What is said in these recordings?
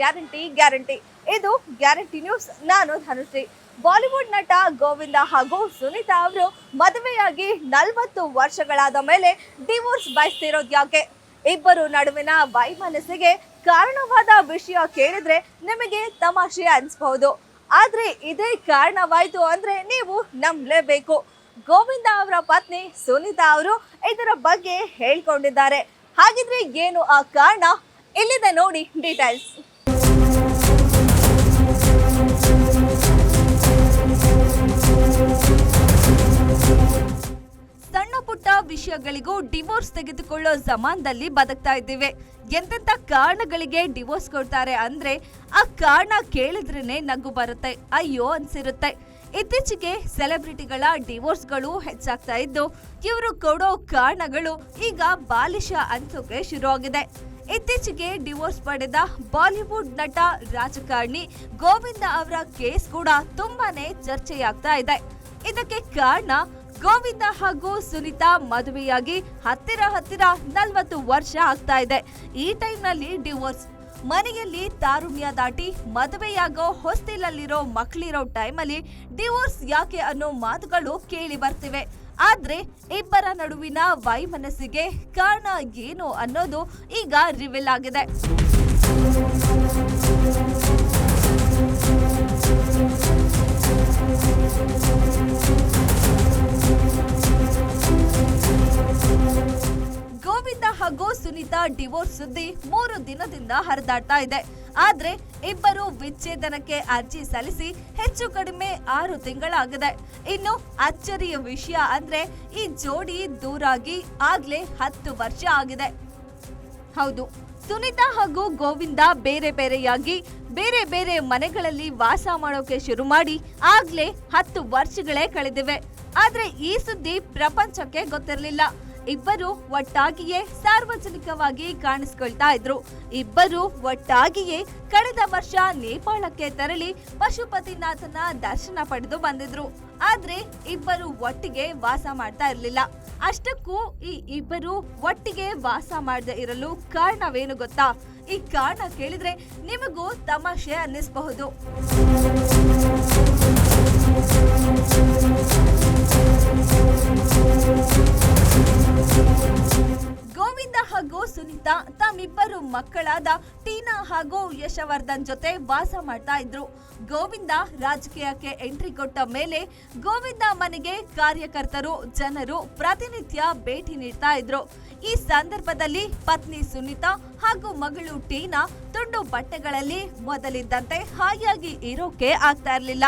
Guarantee guarantee. ಇದು guarantee news. ನಾನು Dhanushree. Bollywood ನಟ ಗೋವಿಂದ ಹಾಗೂ ಸುನೀತಾ ಅವರು ಮದುವೆಯಾಗಿ ನಲವತ್ತು ವರ್ಷಗಳಾದ ಮೇಲೆ ಡಿವೋರ್ಸ್ ಬಯಸ್ತಿರೋದು ಯಾಕೆ? ಇಬ್ಬರು ನಡುವಿನ ವೈಮನಸ್ಸಿಗೆ ಕಾರಣವಾದ ವಿಷಯ ಕೇಳಿದ್ರೆ ನಿಮಗೆ ತಮಾಷೆ ಅನ್ಸ್ಬಹುದು. ಆದ್ರೆ ಇದೇ ಕಾರಣವಾಯ್ತು ಅಂದ್ರೆ ನೀವು ನಂಬಲೇಬೇಕು. ಗೋವಿಂದ ಅವರ ಪತ್ನಿ ಸುನೀತಾ ಅವರು ಇದರ ಬಗ್ಗೆ ಹೇಳ್ಕೊಂಡಿದ್ದಾರೆ. ಹಾಗಿದ್ರೆ ಏನು ಆ ಕಾರಣ? ಇಲ್ಲಿದೆ ನೋಡಿ ಡೀಟೇಲ್ಸ್ ವಿಷಯಗಳಿಗೂ ಡಿವೋರ್ಸ್ ತೆಗೆದುಕೊಳ್ಳೋ ಜಮಾನದಲ್ಲಿ ಬದುಕ್ತಾ ಇದ್ದೀವಿ. ಎಂತೆಂಥ ಕಾರಣಗಳಿಗೆ ಡಿವೋರ್ಸ್ ಕೊಡ್ತಾರೆ ಅಂದ್ರೆ ಆ ಕಾರಣ ಕೇಳಿದ್ರೇನೆ ನಗು ಬರುತ್ತೆ, ಅಯ್ಯೋ ಅನ್ಸಿರುತ್ತೆ. ಇತ್ತೀಚೆಗೆ ಸೆಲೆಬ್ರಿಟಿಗಳ ಡಿವೋರ್ಸ್ಗಳು ಹೆಚ್ಚಾಗ್ತಾ ಇದ್ದು, ಇವರು ಕೊಡೋ ಕಾರಣಗಳು ಈಗ ಬಾಲಿಶ ಅನ್ಸೋಕೆ ಶುರುವಾಗಿದೆ. ಇತ್ತೀಚೆಗೆ ಡಿವೋರ್ಸ್ ಪಡೆದ ಬಾಲಿವುಡ್ ನಟ ರಾಜಕಾರಣಿ ಗೋವಿಂದ ಅವರ ಕೇಸ್ ಕೂಡ ತುಂಬಾನೇ ಚರ್ಚೆಯಾಗ್ತಾ ಇದೆ. ಇದಕ್ಕೆ ಕಾರಣ ಗೋವಿಂದ ಹಾಗೂ ಸುನಿತಾ ಮದುವೆಯಾಗಿ ಹತ್ತಿರ ಹತ್ತಿರ ನಲ್ವತ್ತು ವರ್ಷ ಆಗ್ತಾ ಇದೆ. ಈ ಟೈಮ್ನಲ್ಲಿ ಡಿವೋರ್ಸ್. ಮನೆಯಲ್ಲಿ ತಾರುಣ್ಯ ದಾಟಿ ಮದುವೆಯಾಗೋ ಹೊಸ್ತಿಲಲ್ಲಿರೋ ಮಕ್ಕಳಿರೋ ಟೈಮಲ್ಲಿ ಡಿವೋರ್ಸ್ ಯಾಕೆ ಅನ್ನೋ ಮಾತುಗಳು ಕೇಳಿ ಬರ್ತಿವೆ. ಆದ್ರೆ ಇಬ್ಬರ ನಡುವಿನ ವೈಮನಸ್ಸಿಗೆ ಕಾರಣ ಏನು ಅನ್ನೋದು ಈಗ ರಿವೀಲ್ ಆಗಿದೆ. ಹಾಗೂ ಸುನೀತಾ ಡಿವೋರ್ಸ್ ಸುದ್ದಿ ಮೂರು ದಿನದಿಂದ ಹರಿದಾಡ್ತಾ ಇದೆ. ಆದ್ರೆ ಇಬ್ಬರು ವಿಚ್ಛೇದನಕ್ಕೆ ಅರ್ಜಿ ಸಲ್ಲಿಸಿ ಹೆಚ್ಚು ಕಡಿಮೆ ಆರು ತಿಂಗಳಾಗಿದೆ. ಇನ್ನು ಅಚ್ಚರಿಯ ವಿಷಯ ಅಂದ್ರೆ ಈ ಜೋಡಿ ದೂರಾಗಿ ಆಗ್ಲೇ ಹತ್ತು ವರ್ಷ ಆಗಿದೆ. ಹೌದು, ಸುನೀತಾ ಹಾಗೂ ಗೋವಿಂದ ಬೇರೆ ಬೇರೆಯಾಗಿ ಬೇರೆ ಬೇರೆ ಮನೆಗಳಲ್ಲಿ ವಾಸ ಮಾಡೋಕೆ ಶುರು ಮಾಡಿ ಆಗ್ಲೇ ಹತ್ತು ವರ್ಷಗಳೇ ಕಳೆದಿವೆ. ಆದ್ರೆ ಈ ಸುದ್ದಿ ಪ್ರಪಂಚಕ್ಕೆ ಗೊತ್ತಿರಲಿಲ್ಲ. ಇಬ್ಬರು ಒಟ್ಟಾಗಿಯೇ ಸಾರ್ವಜನಿಕವಾಗಿ ಕಾಣಿಸಿಕೊಳ್ತಾ ಇದ್ರು. ಇಬ್ಬರು ಒಟ್ಟಾಗಿಯೇ ಕಳೆದ ವರ್ಷ ನೇಪಾಳಕ್ಕೆ ತೆರಳಿ ಪಶುಪತಿನಾಥನ ದರ್ಶನ ಪಡೆದು ಬಂದಿದ್ರು. ಆದ್ರೆ ಇಬ್ಬರು ಒಟ್ಟಿಗೆ ವಾಸ ಮಾಡ್ತಾ ಇರಲಿಲ್ಲ. ಅಷ್ಟಕ್ಕೂ ಈ ಇಬ್ಬರು ಒಟ್ಟಿಗೆ ವಾಸ ಮಾಡದೆ ಇರಲು ಕಾರಣವೇನು ಗೊತ್ತಾ? ಈ ಕಾರಣ ಕೇಳಿದ್ರೆ ನಿಮಗೂ ತಮಾಷೆ ಅನ್ನಿಸಬಹುದು. ಮಕ್ಕಳಾದ ಟೀನಾ ಹಾಗೂ ಯಶವರ್ಧನ್ ಜೊತೆ ವಾಸ ಮಾಡ್ತಾ ಇದ್ರು. ಗೋವಿಂದ ರಾಜಕೀಯಕ್ಕೆ ಎಂಟ್ರಿ ಕೊಟ್ಟ ಮೇಲೆ ಗೋವಿಂದ ಮನೆಗೆ ಕಾರ್ಯಕರ್ತರು, ಜನರು ಪ್ರತಿನಿತ್ಯ ಭೇಟಿ ನೀಡ್ತಾ ಇದ್ರು. ಈ ಸಂದರ್ಭದಲ್ಲಿ ಪತ್ನಿ ಸುನೀತಾ ಹಾಗೂ ಮಗಳು ಟೀನಾ ತುಂಡು ಬಟ್ಟೆಗಳಲ್ಲಿ ಮೊದಲಿದ್ದಂತೆ ಹಾಯಾಗಿ ಇರೋಕೆ ಆಗ್ತಾ ಇರಲಿಲ್ಲ.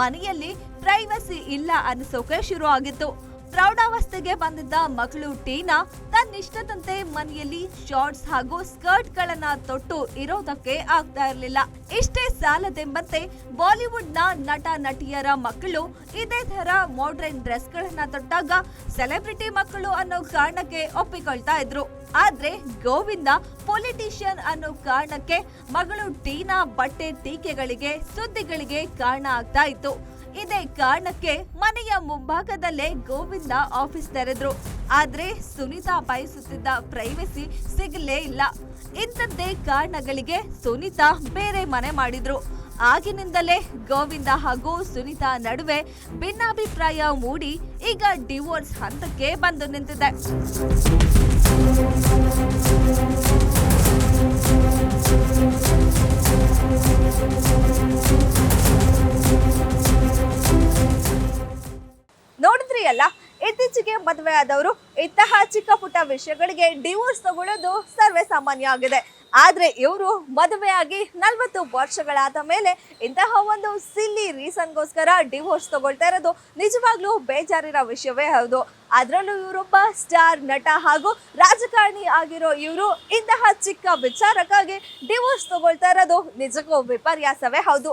ಮನೆಯಲ್ಲಿ ಪ್ರೈವಸಿ ಇಲ್ಲ ಅನಿಸೋಕೆ ಶುರು ಆಗಿತ್ತು ಪ್ರೌಢಾವಸ್ಥೆಗೆ ಬಂದಿದ್ದ ಮಗಳು ಟೀನಾ ತನ್ನಿಷ್ಟದಂತೆ ಮನೆಯಲ್ಲಿ ಶಾರ್ಟ್ಸ್ ಹಾಗೂ ಸ್ಕರ್ಟ್ ಗಳನ್ನ ತೊಟ್ಟು ಇರೋದಕ್ಕೆ ಆಗ್ತಾ ಇರಲಿಲ್ಲ. ಇಷ್ಟೇ ಸಾಲದೆಂಬಂತೆ ಬಾಲಿವುಡ್ನ ನಟ, ನಟಿಯರ ಮಕ್ಕಳು ಇದೇ ತರ ಮಾಡ್ರನ್ ಡ್ರೆಸ್ ಗಳನ್ನ ತೊಟ್ಟಾಗ ಸೆಲೆಬ್ರಿಟಿ ಮಕ್ಕಳು ಅನ್ನೋ ಕಾರಣಕ್ಕೆ ಒಪ್ಪಿಕೊಳ್ತಾ ಇದ್ರು. ಆದ್ರೆ ಗೋವಿಂದ ಪೊಲಿಟಿಷಿಯನ್ ಅನ್ನೋ ಕಾರಣಕ್ಕೆ ಮಗಳು ಟೀನಾ ಬಟ್ಟೆ ಟೀಕೆಗಳಿಗೆ ಸುದ್ದಿಗಳಿಗೆ ಕಾರಣ ಆಗ್ತಾ ಇತ್ತು. ಇದೇ ಕಾರಣಕ್ಕೆ ಮನೆಯ ಮುಂಭಾಗದಲ್ಲೇ ಗೋವಿಂದ ಆಫೀಸ್ ತೆರೆದ್ರು. ಆದ್ರೆ ಸುನೀತಾ ಬಯಸುತ್ತಿದ್ದ ಪ್ರೈವಸಿ ಸಿಗಲೇ ಇಲ್ಲ. ಇಂಥದ್ದೇ ಕಾರಣಗಳಿಗೆ ಸುನೀತಾ ಬೇರೆ ಮನೆ ಮಾಡಿದ್ರು. ಆಗಿನಿಂದಲೇ ಗೋವಿಂದ ಹಾಗೂ ಸುನೀತಾ ನಡುವೆ ಭಿನ್ನಾಭಿಪ್ರಾಯ ಮೂಡಿ ಈಗ ಡಿವೋರ್ಸ್ ಹಂತಕ್ಕೆ ಬಂದು ನಿಂತಿದೆ. ಅಲ್ಲ, ಇತ್ತೀಚೆಗೆ ಮದುವೆ ಆದವರು ಇಂತಹ ಚಿಕ್ಕ ಪುಟ್ಟ ವಿಷಯಗಳಿಗೆ ಡಿವೋರ್ಸ್ ತಗೊಳ್ಳೋದು ಸರ್ವೇ ಸಾಮಾನ್ಯ ಆಗಿದೆ. ಆದ್ರೆ ಇವರು ಮದುವೆಯಾಗಿ ನಲ್ವತ್ತು ವರ್ಷಗಳಾದ ಮೇಲೆ ಇಂತಹ ಒಂದು ಸಿಲ್ಲಿ ರೀಸನ್ಗೋಸ್ಕರ ಡಿವೋರ್ಸ್ ತಗೊಳ್ತಾ ಇರೋದು ನಿಜವಾಗ್ಲೂ ಬೇಜಾರಿರೋ ವಿಷಯವೇ ಹೌದು. ಅದರಲ್ಲೂ ಇವರೊಬ್ಬ ಸ್ಟಾರ್ ನಟ ಹಾಗೂ ರಾಜಕಾರಣಿ ಆಗಿರೋ ಇವರು ಇಂತಹ ಚಿಕ್ಕ ವಿಚಾರಕ್ಕಾಗಿ ಡಿವೋರ್ಸ್ ತಗೊಳ್ತಾ ಇರೋದು ನಿಜಕ್ಕೂ ವಿಪರ್ಯಾಸವೇ ಹೌದು.